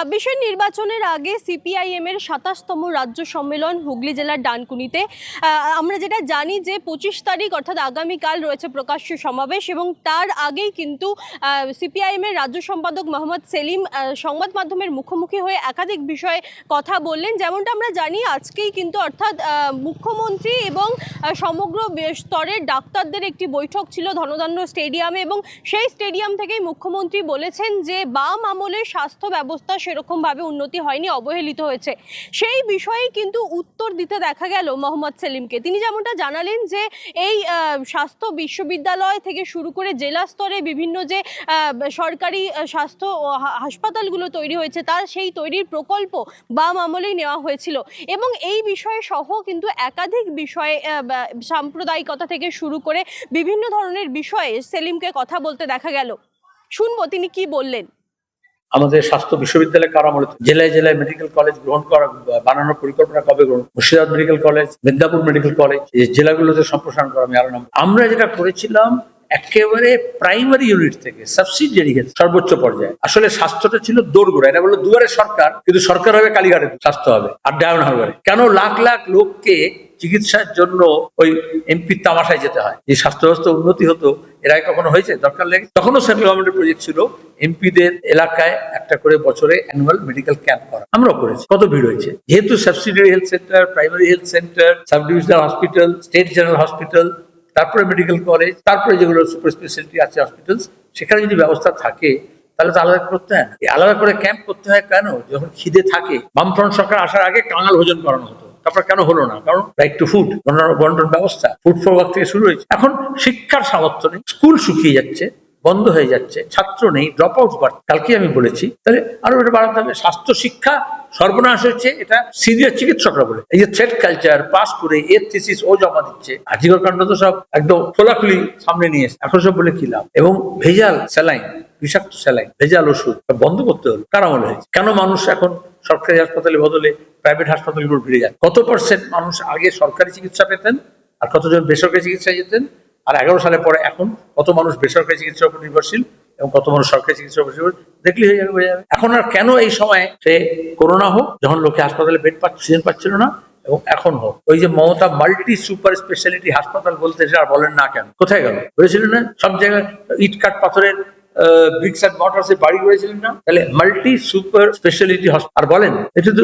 ছাব্বিশের নির্বাচনের আগে সিপিআইএম এর সাতাশতম রাজ্য সম্মেলন হুগলি জেলার ডানকুনিতে। আমরা যেটা জানি যে পঁচিশ তারিখ অর্থাৎ আগামীকাল রয়েছে প্রকাশ্য সমাবেশ এবং তার আগেই কিন্তু সিপিআইএম এর রাজ্য সম্পাদক মোহাম্মদ সেলিম সংবাদ মাধ্যমের মুখোমুখি হয়ে একাধিক বিষয়ে কথা বললেন। যেমনটা আমরা জানি আজকেই কিন্তু অর্থাৎ মুখ্যমন্ত্রী এবং সমগ্র স্তরের ডাক্তারদের একটি বৈঠক ছিল ধনদণ্ড স্টেডিয়ামে এবং সেই স্টেডিয়াম থেকেই মুখ্যমন্ত্রী বলেছেন যে বাম আমলে স্বাস্থ্য ব্যবস্থা সেরকমভাবে উন্নতি হয়নি, অবহেলিত হয়েছে। সেই বিষয়ে কিন্তু উত্তর দিতে দেখা গেল মোহাম্মদ সেলিমকে। তিনি যেমনটা জানালেন যে এই স্বাস্থ্য বিশ্ববিদ্যালয় থেকে শুরু করে জেলা স্তরে বিভিন্ন যে সরকারি স্বাস্থ্য হাসপাতালগুলো তৈরি হয়েছে, তার সেই তৈরির প্রকল্প বাম আমলেই নেওয়া হয়েছিল। এবং এই বিষয়ে সহ কিন্তু একাধিক বিষয়ে সাম্প্রদায়িকতা থেকে শুরু করে বিভিন্ন ধরনের বিষয়ে সেলিমকে কথা বলতে দেখা গেল। শুনব তিনি কি বললেন। আমাদের স্বাস্থ্য বিশ্ববিদ্যালয় কার আমলে জেলায় জেলায় মেডিকেল কলেজ গ্রহণ করা, বানানোর পরিকল্পনা কবে গ্রহণ? Murshidabad medical college Medinipur medical college এই জেলাগুলোতে সম্প্রসারণ করা আমি আরও নাম। আমরা যেটা করেছিলাম, একেবারে প্রাইমারি ইউনিট থেকে সাবসিডিয়ারি সর্বোচ্চ পর্যায়ে। আসলে স্বাস্থ্যটা ছিল দৌড়গোড়া এটা বলল দুয়ারে সরকার, কিন্তু সরকার হবে কালীঘাটে, স্বাস্থ্য হবে, আর ডায়মন্ড হারবারে। কেন লাখ লাখ লোককে চিকিৎসার জন্য ওই এমপি তামাশায় যেতে হয়? যে স্বাস্থ্য ব্যবস্থা উন্নতি হতো এরাই কখনো হয়েছে? দরকার লেগে তখনও সেন্ট্রাল গভর্নমেন্টের প্রজেক্ট ছিল এমপিদের এলাকায় একটা করে বছরে অ্যানুয়াল মেডিকেল ক্যাম্প করা। আমরাও করেছি। কত ভিড় হয়েছে? যেহেতু subsidiary health centre primary health centre sub divisional hospital state general hospital তারপরে মেডিকেল কলেজ তারপরে যেগুলো সুপার স্পেশালিটি আছে হসপিটাল সেখানে যদি ব্যবস্থা থাকে, তাহলে তো আলাদা করতে হয় আলাদা করে ক্যাম্প করতে হয় কেন? যখন খিদে থাকে, বামফ্রন্ট সরকার আসার আগে কাঙাল ভোজন করানো হতো। তারপর কেন হলো না? কারণ রাইট টু ফুড বন্টন ব্যবস্থা ফুড ফর ওয়ার্ক থেকে শুরু হয়েছে। এখন শিক্ষার সামর্থ্য নেই স্কুল শুকিয়ে যাচ্ছে। বন্ধ হয়ে যাচ্ছে, ছাত্র নেই ড্রপ আউট বাড়ছে কালকে আমি বলেছি, তাহলে আরও এটা বাড়াতে হবে, স্বাস্থ্য শিক্ষা সর্বনাশ হচ্ছে, এটা সিনিয়র চিকিৎসকরা বলে, এই যে থ্রেড কালচার পাস করে এর থিসিস ও জমা দিচ্ছে আজিকর কাণ্ড তো সব একদম খোলাখুলি সামনে নিয়ে এসে এখন সব বলে কি লাভ? এবং ভেজাল স্যালাইন বিষাক্ত স্যালাইন ভেজাল ওষুধ বন্ধ করতে হলো, কার আমলে হয়েছে? কেন মানুষ এখন সরকারি হাসপাতালে বদলে প্রাইভেট হাসপাতালগুলো ভিড়ে যায় কত পার্সেন্ট মানুষ আগে সরকারি চিকিৎসা পেতেন, আর কতজন বেসরকারি চিকিৎসায় যেতেন? আর এগারো সালে পরে এখন কত মানুষ বেসরকারি চিকিৎসার উপর নির্ভরশীল এবং কত মানুষ সরকারি চিকিৎসার উপর নির্ভরশীল দেখলি হয়ে যাবে যাবে। এখন আর কেন এই সময় সে করোনা হোক, যখন লোকে হাসপাতালে বেড পাচ্ছিল পাচ্ছিল না, এবং এখন হোক। ওই যে মমতা মাল্টি সুপার স্পেশালিটি হাসপাতাল বলতে আর বলেন না কেন? কোথায় গেল? হয়েছিল না, সব জায়গায় ইট কাট পাথরের ব্রিক্স অ্যান্ড মটার্সে বাড়ি করেছিলেন না? তাহলে মাল্টি সুপার স্পেশালিটি হসপিটাল আর বলেন, এটা তো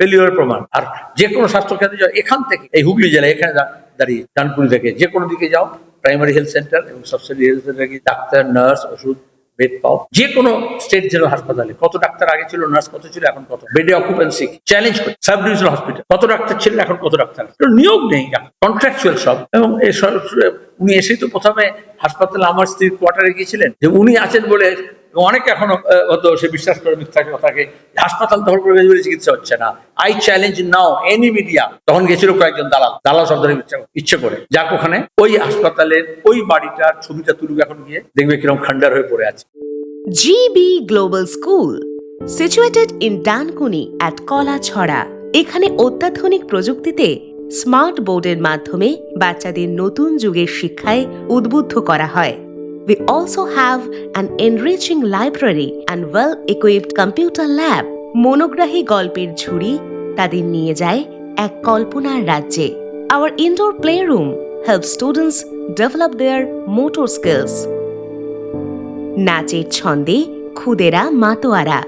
ফেলিওর প্রমাণ। আর যে কোনো স্বাস্থ্য কেন্দ্রে এখান থেকে, এই হুগলি জেলায়, এখানে দাঁড়িয়ে ডানপুরি থেকে যে কোনো দিকে যাও প্রাইমারি হেলথ সেন্টার এবং সাবসিডি হেলথ সেন্টারে গিয়ে ডাক্তার নার্স ওষুধ বেড পাও যে কোনো স্টেট জেনারেল হাসপাতালে। কত ডাক্তার আগে ছিল নার্স কত ছিল, এখন কত? বেডে অকুপেন্সি চ্যালেঞ্জ করে। সাব ডিভিশনাল হসপিটাল কত ডাক্তার ছিলেন এখন কত ডাক্তার? নিয়োগ নেই কন্ট্রাকচুয়াল সব। এবং উনি এসেই তো প্রথমে হাসপাতালে আমার স্ত্রীর কোয়ার্টারে গিয়েছিলেন, যে উনি আছেন বলে অনেকে এখনও হয়তো সে বিশ্বাস করে মিথ্যা কথাকে হাসপাতাল দখল করে বলে চিকিৎসা হচ্ছে না। I challenge now any media তখন গেছিল কয়েকজন দালাল দালাল শব্দ ইচ্ছে করে। যাক ওখানে ওই হাসপাতালের ওই বাড়িটার ছবিটা তুলুক এখন গিয়ে দেখবে কীরকম খান্ডার হয়ে পড়ে আছে। GB Global School, situated in Dankuni at Kolachhora. এখানে অত্যাধুনিক প্রযুক্তিতে স্মার্ট বোর্ডের মাধ্যমে বাচ্চাদের নতুন যুগের শিক্ষায় উদ্বুদ্ধ করা হয়। We also have an enriching library and well-equipped computer lab. মনোগ্রাহী গল্পের ঝুড়ি তাদের নিয়ে যায় এক কল্পনার রাজ্যে Our indoor playroom helps students develop their motor skills. নাচের ছন্দে খুদেরা মাতোয়ারা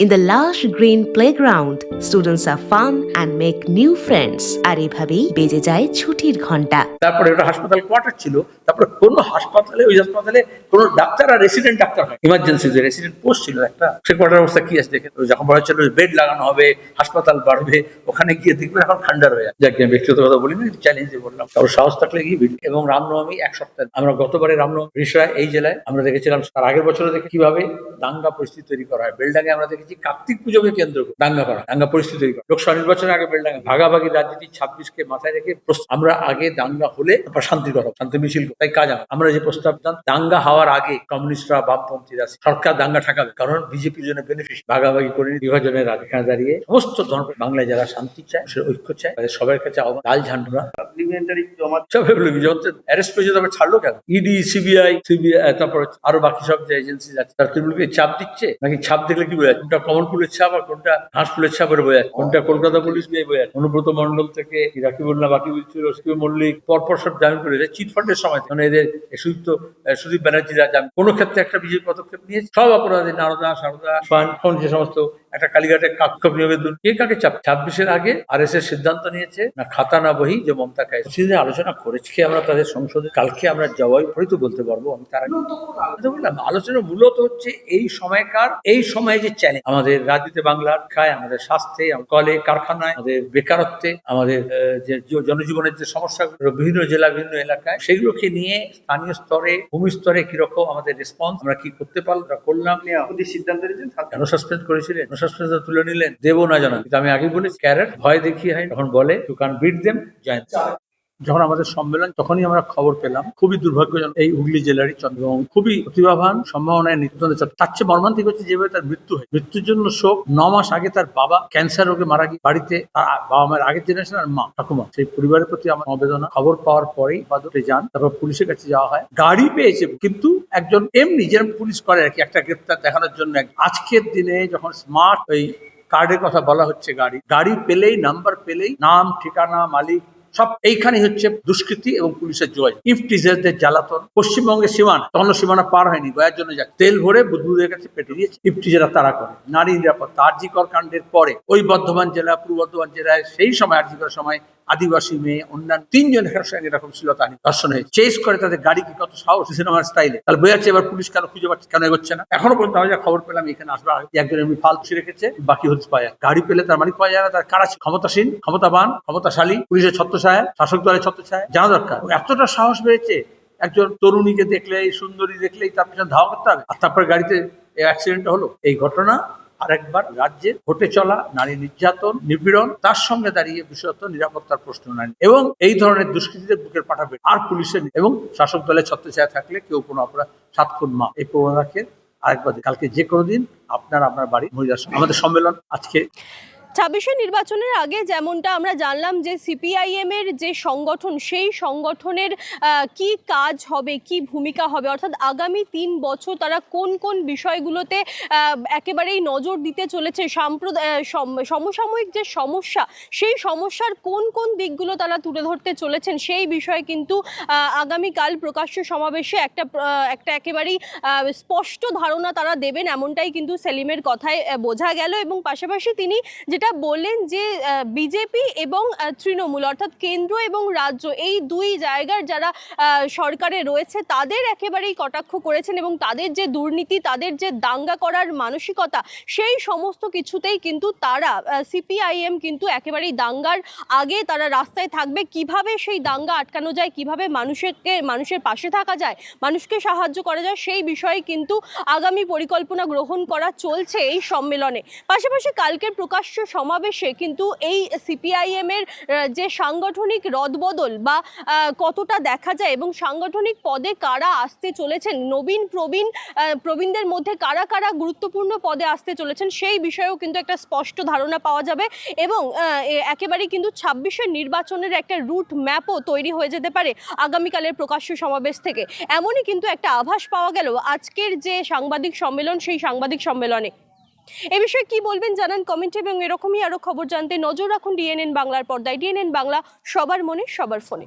In the lush green playground, students are fun and make new friends. আর এভাবেই বেজে যায় ছুটির ঘণ্টা তারপরে ওটা হাসপাতাল কোয়ার্টার ছিল। তারপরে কোনো হাসপাতালে ওই হাসপাতালে কোনো ডাক্তার আর রেসিডেন্ট ডাক্তার হয় ইমার্জেন্সি যে রেসিডেন্ট পোস্ট ছিল একটা। সে কোয়ার্টার অবস্থা কি আছে দেখে? যখন বলা হচ্ছিল বেড লাগানো হবে হাসপাতাল বাড়বে ওখানে গিয়ে দেখবে এখন ঠান্ডার হয়ে যাকে আমি ব্যক্তিগত কথা বলি না চ্যালেঞ্জে বললাম তারপর সাহস থাকলে গিয়ে এবং রামনবমী এক সপ্তাহ। আমরা গতবারে রামনবমী বিষয় এই জেলায় আমরা দেখেছিলাম তার আগের বছরে দেখে কীভাবে দাঙ্গা পরিস্থিতি তৈরি করা হয়। বেলডাঙ্গে আমরা দেখেছি দেখেছি কার্তিক পুজোকে কেন্দ্র করে দাঙ্গা করা দাঙ্গা পরিস্থিতি তৈরি করা। লোকসভা নির্বাচনের আগে বেলডাঙ্গা ভাগাভাগি রাজনীতি ছাব্বিশকে মাথায় রেখে আমরা আগে দাঙ্গা হলে তারপর শান্তি করা শান্তি মিছিল তাই কাজ আমরা। যে প্রস্তাব দিতাম দাঙ্গা হওয়ার আগে কমিউনিস্টরা বামপন্থীরা সরকার দাঙ্গা ঠেকাবে। কারণ বিজেপির জন্য বেনিফিট ভাগাভাগি করে বিভাজনের এখানে দাঁড়িয়ে সমস্ত ধর্ম বাংলায় যারা শান্তি চায় সে ঐক্য চায় তাদের সবার কাছে আহ্বান লাল ঝান্ডুরা সব অ্যারেস্ট ছাড়লো কেন? ইডি সিবিআই সিবিআই তারপর আরও বাকি সব যে এজেন্সি আছে তারা তৃণমূলকে চাপ দিচ্ছে? নাকি ছাপ দেখলে কি বোঝা? কোনটা কমন পুলের ছাপ আর কোনটা হাঁস পুলের ছাপের যাচ্ছে কোনটা কলকাতা পুলিশ নিয়ে যাচ্ছে অনুব্রত মন্ডল থেকে রাকিবুল্লাহ বাকি বলছিল সুকিম মল্লিক, পরপর সব জামিন করে চিট ফান্ডের সময় মানে এদের সুদীপ্ত সুদীপ ব্যানার্জিরা জামিন কোনো ক্ষেত্রে একটা বিজেপি পদক্ষেপ নিয়েছে। সব অপরাধী, নারদা, সারদা যে সমস্ত একটা কালীঘাটে কাক্ষোভ নিয়োগের দুর্নীতি কে কাকে চাপ ছাব্বিশের আগে আর এস এর সিদ্ধান্ত নিয়েছে? না খাতা না বহি যে মমতা সেদিন আলোচনা করেছি আমরা তাদের সংসদে কালকে আমরা জবাই তো বলতে পারব আমি তার আগে। বললাম আলোচনা মূলত হচ্ছে এই সময়কার এই সময়ে যে চ্যালেঞ্জ আমাদের রাজনীতি বাংলার খায় আমাদের স্বাস্থ্যে কলে কারখানায় আমাদের বেকারত্বে আমাদের যে জনজীবনের যে সমস্যাগুলো বিভিন্ন জেলা বিভিন্ন এলাকায় সেগুলোকে নিয়ে স্থানীয় স্তরে ভূমি স্তরে কীরকম আমাদের রেসপন্স আমরা কি করতে পারলাম করলাম? সিদ্ধান্ত কেন সাসপেন্ড করেছিলেন? সাসপেন্ড তুলে নিলেন, দেবো না জানা কিন্তু আমি আগে বলি ক্যারেট ভয় দেখিয়ে হয় তখন বলে টু কান বিট দেম জয়েন্ট যখন আমাদের সম্মেলন, তখনই আমরা খবর পেলাম। খুবই দুর্ভাগ্যজনক এই হুগলি জেলারই চন্দ্র। এবং খুবই প্রতিভাবান সম্ভাবনায় নিত্যন্ত তার চেয়ে মর্মান্তিক হচ্ছে যেভাবে তার মৃত্যু হয়। মৃত্যুর জন্য শোক। ন মাস আগে তার বাবা ক্যান্সার রোগে মারা গিয়ে বাড়িতে তার বাবা মায়ের আগের জেনারেশন আর মা, ঠাকুমা। সেই পরিবারের প্রতি আমার সমবেদনা খবর পাওয়ার পরেই বাদতে যান। তারপর পুলিশের কাছে যাওয়া হয়। গাড়ি পেয়েছে, কিন্তু একজন এমনি যেরকম পুলিশ করে আর কি, একটা গ্রেপ্তার দেখানোর জন্য আজকের দিনে যখন স্মার্ট ওই কার্ডের কথা বলা হচ্ছে গাড়ি গাড়ি পেলেই নাম্বার পেলেই, নাম, ঠিকানা, মালিক সব এইখানে হচ্ছে দুষ্কৃতি এবং পুলিশের যোগাযোগ ইফটিজারদের জ্বালাতন, পশ্চিমবঙ্গের সীমানা তখনও সীমানা পার হয়নি গয়ার জন্য যায় তেল ভরে বুদ্ধুদের কাছে পেটে দিয়েছে ইফটিজারা তারা করে। নারী নিরাপত্তা, আরজিকর কাণ্ডের পরে ওই বর্ধমান জেলা, পূর্ব বর্ধমান জেলায় সেই সময়, আরজিকর সময় আদিবাসী মেয়ে, অন্যান্য তিনজন এখানে সঙ্গে এরকম শ্লীলতাহানি ধর্ষণ হয়েছে। চেস করে তাদের গাড়ি কি কত সাহস সিনেমার স্টাইলে তাহলে বোঝা যাচ্ছে এবার পুলিশ কেন খুঁজে পাচ্ছে, কেন এগোচ্ছে না। এখনও পর্যন্ত আমি যা খবর পেলাম, এখানে আসবার একজন এমনি ফালতু রেখেছে বাকি হচ্ছে পাওয়া গাড়ি পেলে তার মালিক পাওয়া যায় না, তার কারা ক্ষমতাসীন, ক্ষমতাবান, ক্ষমতাশালী, পুলিশের ছত্রছায়া, শাসক দলের ছত্রছায়া, জানা দরকার। এতটা সাহস বেড়েছে একজন তরুণীকে দেখলেই সুন্দরী দেখলেই তার পিছনে ধাওয়া করতে হবে। আর তারপরে গাড়িতে অ্যাক্সিডেন্ট হলো। এই ঘটনা আরেকবার রাজ্যে ঘটে চলা, নারী নির্যাতন, নিপীড়ন, তার সঙ্গে দাঁড়িয়ে বিশেষত নিরাপত্তার প্রশ্ন নেন এবং এই ধরনের দুষ্কৃতীদের বুকের পাঠাবে। আর পুলিশের এবং শাসক দলের ছত্রছায়া থাকলে কেউ কোনো অপরাধ সাত খুন মা এই প্রবণতাকে আরেকবার। কালকে যে কোনো দিন আপনার আপনার বাড়ি মহিলার আমাদের সম্মেলন আজকে। ছাব্বিশে নির্বাচনের আগে যেমনটা আমরা জানলাম যে সিপিআইএম এর যে সংগঠন সেই সংগঠনের কি কাজ হবে কি ভূমিকা হবে? অর্থাৎ আগামী তিন বছর তারা কোন কোন বিষয়গুলোতে একেবারেই নজর দিতে চলেছে? সাম্প্রদ আহ, সম- সমসাময়িক যে সমস্যা সেই সমস্যার কোন কোন দিকগুলো তারা তুলে ধরতে চলেছেন সেই বিষয়ে কিন্তু আগামীকাল প্রকাশ্য সমাবেশে একটা একটা একেবারেই স্পষ্ট ধারণা তারা দেবেন এমনটাই কিন্তু সেলিমের কথায় বোঝা গেল এবং পাশাপাশি তিনি যেটা বললেন যে বিজেপি এবং তৃণমূল অর্থাৎ কেন্দ্র এবং রাজ্য এই দুই জায়গার যারা সরকারে রয়েছে তাদের একেবারেই কটাক্ষ করেছেন এবং তাদের যে দুর্নীতি, তাদের যে দাঙ্গা করার মানসিকতা, সেই সমস্ত কিছুতেই কিন্তু তারা সিপিআইএম কিন্তু একেবারেই দাঙ্গার আগে তারা রাস্তায় থাকবে। কীভাবে সেই দাঙ্গা আটকানো যায়, কীভাবে মানুষকে, মানুষের পাশে থাকা যায়, মানুষকে সাহায্য করা যায়, সেই বিষয়ে কিন্তু আগামী পরিকল্পনা গ্রহণ করা চলছে এই সম্মেলনে। পাশাপাশি কালকের প্রকাশ্য সমাবেশে কিন্তু এই সিপিআইএম এর যে সাংগঠনিক রদবদল বা কতটা দেখা যায় এবং সাংগঠনিক পদে কারা আসতে চলেছেন, নবীন, প্রবীণ প্রবীণদের মধ্যে কারা কারা গুরুত্বপূর্ণ পদে আসতে চলেছেন সেই বিষয়েও কিন্তু একটা স্পষ্ট ধারণা পাওয়া যাবে এবং একেবারেই কিন্তু ছাব্বিশের নির্বাচনের একটা রুট ম্যাপও তৈরি হয়ে যেতে পারে আগামীকালের প্রকাশ্য সমাবেশ থেকে। এমনই কিন্তু একটা আভাস পাওয়া গেল আজকের যে সাংবাদিক সম্মেলন, সেই সাংবাদিক সম্মেলনে। এ বিষয়ে কি বলবেন জানান কমেন্টে এবং এরকমই আরও খবর জানতে নজর রাখুন ডিএনএন বাংলার পর্দায়। ডিএনএন বাংলা সবার মনে, সবার ফোনে।